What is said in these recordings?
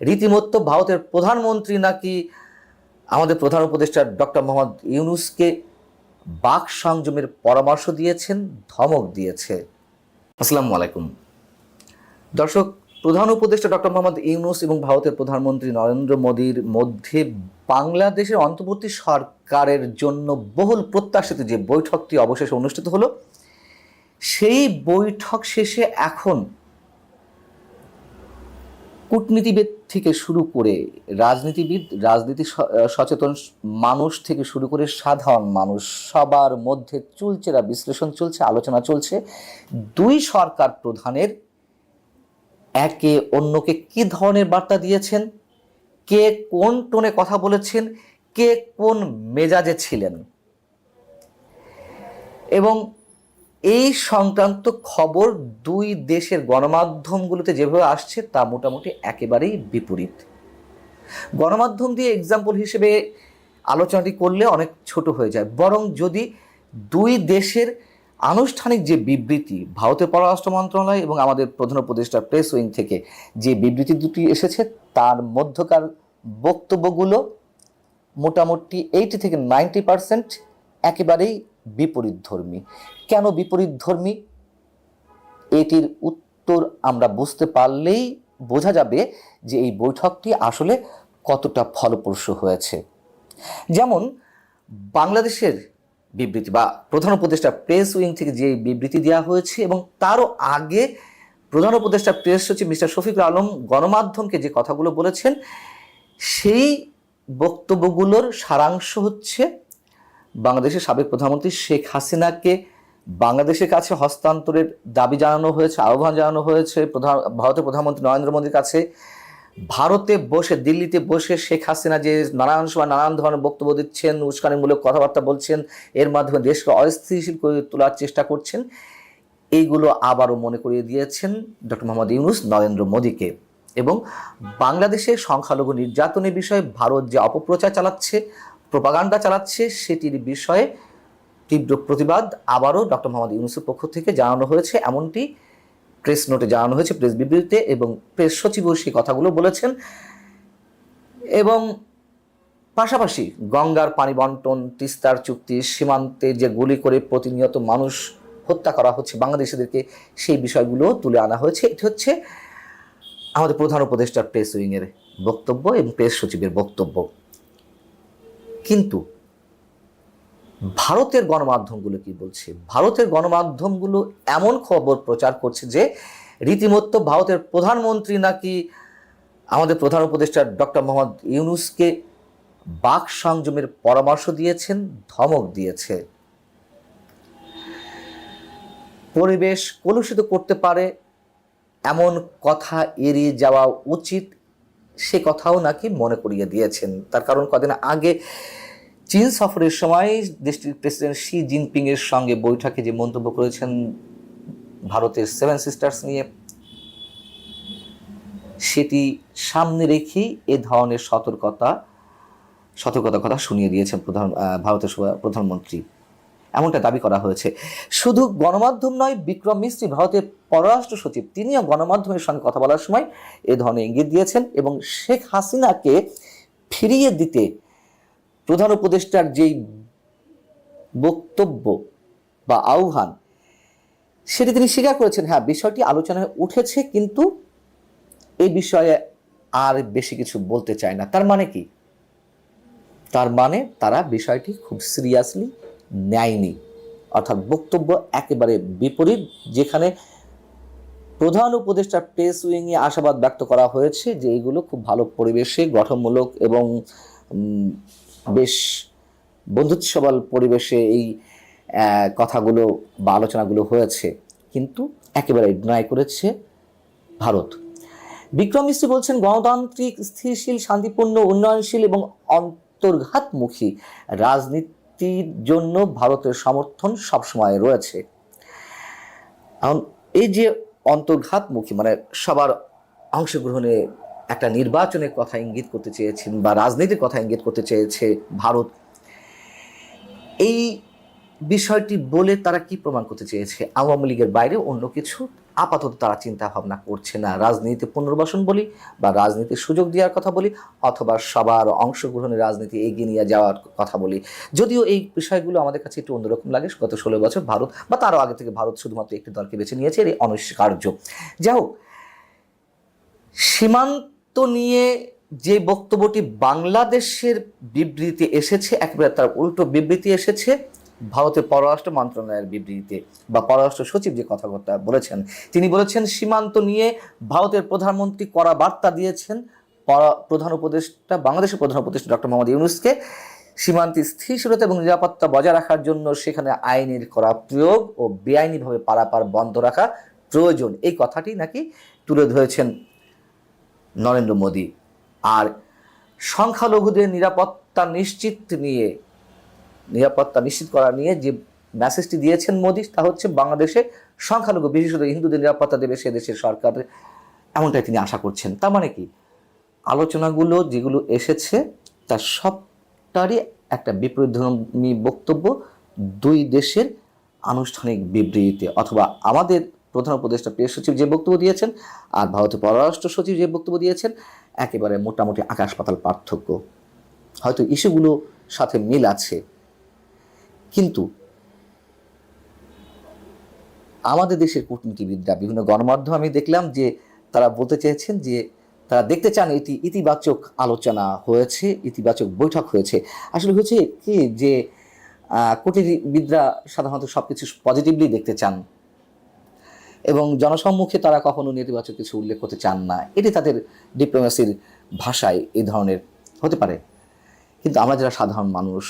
রীতিমতো ভারতের প্রধানমন্ত্রী নাকি আমাদের প্রধান উপদেষ্টা ডক্টর মোহাম্মদ ইউনুসকে বাক সংযমের পরামর্শ দিয়েছেন, ধমক দিয়েছে। আসসালামু আলাইকুম। দর্শক, প্রধান উপদেষ্টা ডক্টর মোহাম্মদ ইউনুস এবং ভারতের প্রধানমন্ত্রী নরেন্দ্র মোদীর মধ্যে বাংলাদেশের অন্তর্বর্তী সরকারের জন্য বহুল প্রত্যাশিত যে বৈঠকটি অবশেষে অনুষ্ঠিত হলো, সেই বৈঠক শেষে এখন কূটনীতিবিদ থেকে শুরু করে রাজনীতিবিদ, রাজনীতি সচেতন মানুষ থেকে শুরু করে সাধারণ মানুষ, সবার মধ্যে চুলচেরা বিশ্লেষণ চলছে, আলোচনা চলছে। দুই সরকার প্রধানের একে অন্যকে কি ধরনের বার্তা দিয়েছেন? কে কোন টোনে কথা বলেছেন? কে কোন মেজাজে ছিলেন? এবং এই সংক্রান্ত খবর দুই দেশের গণমাধ্যমগুলোতে যেভাবে আসছে তা মোটামুটি একেবারেই বিপরীত। গণমাধ্যম দিয়ে এক্সাম্পল হিসেবে আলোচনাটি করলে অনেক ছোট হয়ে যায়। বরং যদি দুই দেশের আনুষ্ঠানিক যে বিবৃতি, ভারতের পররাষ্ট্র মন্ত্রণালয় এবং আমাদের প্রধান উপদেষ্টা প্রেস উইং থেকে যে বিবৃতি দুটি এসেছে, তার মধ্যকার বক্তব্যগুলো মোটামুটি এইটি থেকে নাইনটি পার্সেন্ট একেবারেই বিপরীত ধর্মী কেন বিপরীত ধর্মী এটির উত্তর আমরা বুঝতে পারলেই বোঝা যাবে যে এই বৈঠকটি আসলে কতটা ফলপ্রসূ হয়েছে। যেমন, বাংলাদেশের বিবৃতি বা প্রধান উপদেষ্টা প্রেস উইং থেকে যে বিবৃতি দেওয়া হয়েছে এবং তারও আগে প্রধান উপদেষ্টা প্রেস সচিব মিস্টার শফিকুল আলম গণমাধ্যমকে যে কথাগুলো বলেছেন, সেই বক্তব্যগুলোর সারাংশ হচ্ছে বাংলাদেশের সাবেক প্রধানমন্ত্রী শেখ হাসিনাকে বাংলাদেশের কাছে হস্তান্তরের দাবি জানানো হয়েছে, আহ্বান জানানো হয়েছে, প্রধান, ভারতের প্রধানমন্ত্রী নরেন্দ্র মোদীর কাছে। ভারতে বসে, দিল্লিতে বসে শেখ হাসিনা যে নানান সময় নানান ধরনের বক্তব্য দিচ্ছেন, উস্কানিমূলক কথাবার্তা বলছেন, এর মাধ্যমে দেশকে অস্থিতিশীল করে তোলার চেষ্টা করছেন এইগুলো আবারও মনে করিয়ে দিয়েছেন ডক্টর মোহাম্মদ ইউনুস নরেন্দ্র মোদীকে। এবং বাংলাদেশের সংখ্যালঘু নির্যাতনের বিষয়ে ভারত যে অপপ্রচার চালাচ্ছে প্রপাগান্ডা চালাচ্ছে সেটির বিষয়ে তীব্র প্রতিবাদ আবারও ডক্টর মোহাম্মদ ইউনুসের পক্ষ থেকে জানানো হয়েছে। এমনটি প্রেস নোটে জানানো হয়েছে, প্রেস বিবৃতিতে এবং প্রেস সচিবও সেই কথাগুলো বলেছেন। এবং পাশাপাশি গঙ্গার পানি বন্টন, তিস্তার চুক্তি, সীমান্তে যে গুলি করে প্রতিনিয়ত মানুষ হত্যা করা হচ্ছে বাংলাদেশিদেরকে, সেই বিষয়গুলো তুলে আনা হয়েছে। এটি হচ্ছে আমাদের প্রধান উপদেষ্টার প্রেস উইংয়ের বক্তব্য এবং প্রেস সচিবের বক্তব্য। কিন্তু ভারতের গণমাধ্যমগুলো কি বলছে? ভারতের গণমাধ্যমগুলো এমন খবর প্রচার করছে যে রীতিমতো ভারতের প্রধানমন্ত্রী নাকি আমাদের প্রধান উপদেষ্টা ডক্টর মোহাম্মদ ইউনুসকে বাক সংযমের পরামর্শ দিয়েছেন, ধমক দিয়েছে। পরিবেশ কলুষিত করতে পারে এমন কথা এড়িয়ে যাওয়া উচিত সে কথাও নাকি মনে করিয়ে দিয়েছেন। তার কারণ কদিন আগে চীন সফরের সময় দেশটির প্রেসিডেন্ট শি জিনপিং এর সঙ্গে বৈঠকে যে মন্তব্য করেছেন ভারতের সেভেন সিস্টার্স নিয়ে, সেটি সামনে রেখেই এ ধরনের সতর্কতা, সতর্কতার কথা শুনিয়ে দিয়েছেন প্রধান ভারতের প্রধানমন্ত্রী। এমনটা দাবি করা হয়েছে। শুধু গণমাধ্যম নয়, বিক্রম মিস্ত্রি, ভারতের পররাষ্ট্র সচিব, তিনিও গণমাধ্যমের সঙ্গে কথা বলার সময় এ ধরনের ইঙ্গিত দিয়েছেন এবং শেখ হাসিনাকে ফিরিয়ে দিতে প্রধান উপদেষ্টার যেই বক্তব্য বা আহ্বান, সেটি তিনি স্বীকার করেছেন। হ্যাঁ বিষয়টি আলোচনায় উঠেছে, কিন্তু এই বিষয়ে আর বেশি কিছু বলতে চায় না। তার মানে কি? তার মানে তারা বিষয়টি খুব সিরিয়াসলি নেয়নি। অর্থাৎ বক্তব্য একেবারে বিপরীত, যেখানে প্রধান উপদেষ্টা প্রেস উইংয়ে আশাবাদ ব্যক্ত করা হয়েছে যে এইগুলো খুব ভালো পরিবেশে গঠনমূলক এবং বেশ বন্ধুত্বসবল পরিবেশে এই কথাগুলো বা আলোচনাগুলো হয়েছে। কিন্তু একেবারে ডিনাই করেছে ভারত। বিক্রম মিশ্র বলছেন, গণতান্ত্রিক স্থিরশীল শান্তিপূর্ণ, উন্নয়নশীল এবং অন্তর্ঘাতমুখী রাজনীতির জন্য ভারতের সমর্থন সবসময় রয়েছে। এখন এই যে অন্তর্ঘাতমুখী মানে সবার অংশগ্রহণে একটা নির্বাচনের কথা ইঙ্গিত করতে চেয়েছেন বা রাজনীতির কথা ইঙ্গিত করতে চেয়েছে ভারত, এই বিষয়টি বলে তারা কি প্রমাণ করতে চেয়েছে? আওয়ামী লীগের বাইরে অন্য কিছু? আপাতত তারা চিন্তা ভাবনা করছে না। রাজনীতি পুনর্বাসন বলি বা রাজনীতির সুযোগ দেওয়ার কথা বলি অথবা সবার অংশগ্রহণে রাজনীতি এগিয়ে নিয়ে যাওয়ার কথা বলি। যদিও এই বিষয়গুলো আমাদের কাছে একটু অন্যরকম লাগে। গত ষোলো বছর ভারত বা তারও আগে থেকে ভারত শুধুমাত্র একটি দলকে বেছে নিয়েছে, এর অনস্বীকার্য। যাই হোক, সীমান্ত নিয়ে যে বক্তব্যটি বাংলাদেশের বিবৃতি এসেছে, একেবারে তার উল্টো বিবৃতি এসেছে ভারতের পররাষ্ট্র মন্ত্রণালয়ের বিবৃতিতে বা পররাষ্ট্র সচিব যে কথাবার্তা বলেছেন, তিনি বলেছেন, সীমান্ত নিয়ে ভারতের প্রধানমন্ত্রী করা বার্তা দিয়েছেন। প্রধান উপদেষ্টা, বাংলাদেশের প্রধান উপদেষ্টা ডক্টর মোহাম্মদ ইউনুসকে সীমান্তে স্থিতিশীলতা এবং নিরাপত্তা বজায় রাখার জন্য সেখানে আইনের করা প্রয়োগ ও বেআইনিভাবে পারাপার বন্ধ রাখা প্রয়োজন। এই কথাটি নাকি তুলে ধরেছেন নরেন্দ্র মোদী। আর সংখ্যালঘুদের নিরাপত্তা নিশ্চিত নিয়ে নিরাপত্তা নিশ্চিত করা নিয়ে যে মেসেজটি দিয়েছেন মোদী, তা হচ্ছে বাংলাদেশে সংখ্যালঘু, বিশেষত হিন্দুদের নিরাপত্তা দেবে সে দেশের সরকার। এমনটাই তিনি আশা করছেন। তার মানে কি? আলোচনাগুলো যেগুলো এসেছে, তার সবটারই একটা বিপরীতধর্মী বক্তব্য দুই দেশের আনুষ্ঠানিক বিবৃতিতে। অথবা আমাদের প্রধান উপদেষ্টা প্রিয় সচিব যে বক্তব্য দিয়েছেন আর ভারতের পররাষ্ট্র সচিব যে বক্তব্য দিয়েছেন, একেবারে মোটামুটি আকাশ পাতাল পার্থক্য। হয়তো ইস্যুগুলো সাথে মিল আছে। কিন্তু আমাদের দেশের কূটনীতিবিদরা, বিভিন্ন গণমাধ্যম আমি দেখলাম যে তারা বলতে চেয়েছেন যে তারা দেখতে চান এটি ইতিবাচক আলোচনা হয়েছে, ইতিবাচক বৈঠক হয়েছে। আসলে হয়েছে কি যে কূটনীতিবিদরা সাধারণত সব কিছু পজিটিভলি দেখতে চান এবং জনসম্মুখে তারা কখনো নেতিবাচক কিছু উল্লেখ করতে চান না। এটি তাদের ডিপ্লোমেসির ভাষায় এই ধরনের হতে পারে। কিন্তু আমরা যারা সাধারণ মানুষ,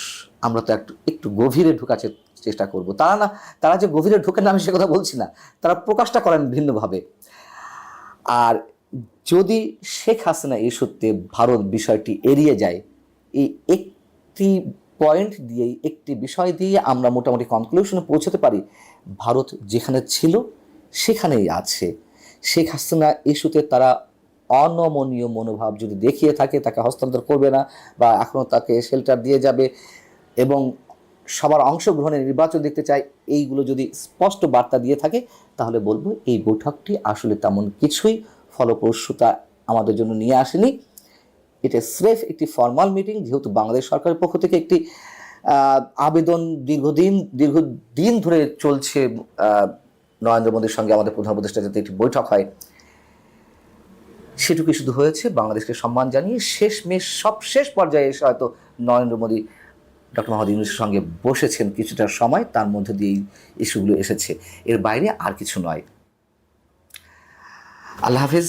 আমরা তো একটু একটু গভীরে ঢোকার চেষ্টা করব। তারা না, তারা যে গভীরে ঢোকেন না, আমি সে কথা বলছি না। তারা প্রকাশটা করেন ভিন্নভাবে। আর যদি শেখ হাসিনা সত্যি ভারত বিষয়টি এড়িয়ে যায়, এই একটি পয়েন্ট দিয়েই, একটি বিষয় দিয়ে আমরা মোটামুটি কনক্লুশনে পৌঁছতে পারি, ভারত যেখানে ছিল, সেখানেই আছে। শেখ হাসিনা ইস্যুতে তারা অনমনীয় মনোভাব যদি দেখিয়ে থাকে, তাকে হস্তান্তর করবে না বা এখনও তাকে শেল্টার দিয়ে যাবে এবং সবার অংশগ্রহণে নির্বাচন দেখতে চায়, এইগুলো যদি স্পষ্ট বার্তা দিয়ে থাকে, তাহলে বলব এই বৈঠকটি আসলে তেমন কিছুই ফলপ্রসূতা আমাদের জন্য নিয়ে আসেনি। এটা স্রেফ একটি ফর্মাল মিটিং যেহেতু বাংলাদেশ সরকারের পক্ষ থেকে একটি আবেদন দীর্ঘদিন দীর্ঘদিন ধরে চলছে নরেন্দ্র মোদীর সঙ্গে আমাদের প্রধান উপদেষ্টা যাতে একটি বৈঠক হয়। সেটুকুই শুধু হয়েছে। বাংলাদেশকে সম্মান জানিয়ে শেষ মেশ সব শেষ পর্যায়ে এসে হয়তো নরেন্দ্র মোদী, ডক্টর মোহাম্মদ ইউনুসের সঙ্গে বসেছেন কিছুটা সময়, তার মধ্যে দিয়ে এই ইস্যুগুলো এসেছে। এর বাইরে আর কিছু নয়। আল্লাহ হাফিজ।